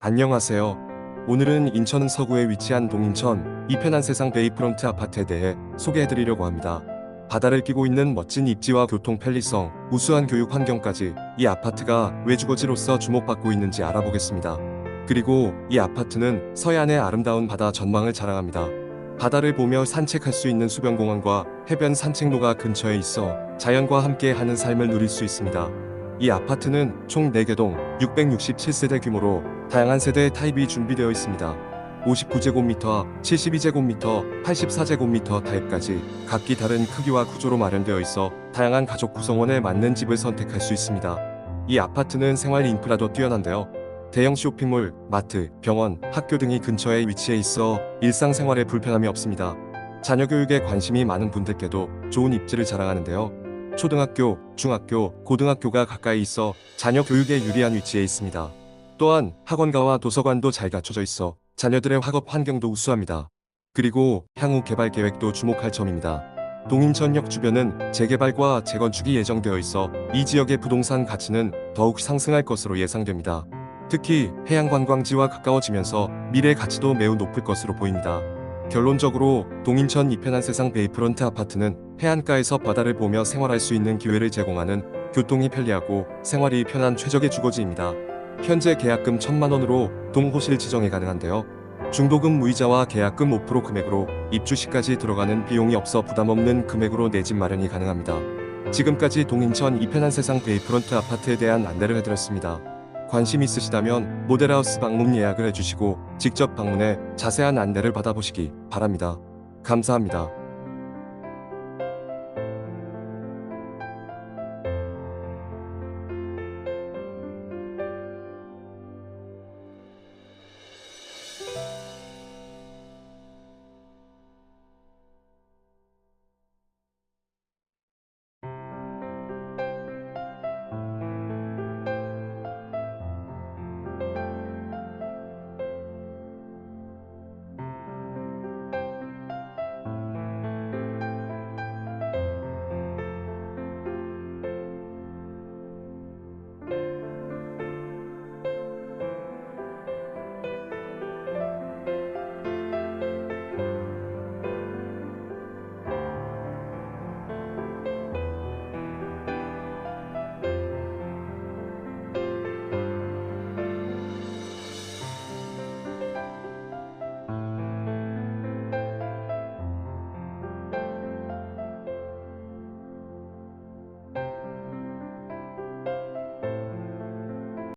안녕하세요. 오늘은 인천 서구에 위치한 동인천 이편한 세상 베이프런트 아파트에 대해 소개해드리려고 합니다. 바다를 끼고 있는 멋진 입지와 교통 편리성, 우수한 교육 환경까지 이 아파트가 왜 주거지로서 주목받고 있는지 알아보겠습니다. 그리고 이 아파트는 서해안의 아름다운 바다 전망을 자랑합니다. 바다를 보며 산책할 수 있는 수변공원과 해변 산책로가 근처에 있어 자연과 함께 하는 삶을 누릴 수 있습니다. 이 아파트는 총 4개 동 667세대 규모로 다양한 세대의 타입이 준비되어 있습니다. 59제곱미터, 72제곱미터, 84제곱미터 타입까지 각기 다른 크기와 구조로 마련되어 있어 다양한 가족 구성원에 맞는 집을 선택할 수 있습니다. 이 아파트는 생활 인프라도 뛰어난데요. 대형 쇼핑몰, 마트, 병원, 학교 등이 근처에 위치해 있어 일상생활에 불편함이 없습니다. 자녀 교육에 관심이 많은 분들께도 좋은 입지를 자랑하는데요. 초등학교, 중학교, 고등학교가 가까이 있어 자녀 교육에 유리한 위치에 있습니다. 또한 학원가와 도서관도 잘 갖춰져 있어 자녀들의 학업 환경도 우수합니다. 그리고 향후 개발 계획도 주목할 점입니다. 동인천역 주변은 재개발과 재건축이 예정되어 있어 이 지역의 부동산 가치는 더욱 상승할 것으로 예상됩니다. 특히 해양 관광지와 가까워지면서 미래 가치도 매우 높을 것으로 보입니다. 결론적으로 동인천 이편한 세상 베이프런트 아파트는 해안가에서 바다를 보며 생활할 수 있는 기회를 제공하는 교통이 편리하고 생활이 편한 최적의 주거지입니다. 현재 계약금 1천만 원으로 동호실 지정이 가능한데요. 중도금 무이자와 계약금 5% 금액으로 입주 시까지 들어가는 비용이 없어 부담 없는 금액으로 내 집 마련이 가능합니다. 지금까지 동인천 이편한 세상 베이프런트 아파트에 대한 안내를 해드렸습니다. 관심 있으시다면 모델하우스 방문 예약을 해주시고 직접 방문해 자세한 안내를 받아보시기 바랍니다. 감사합니다.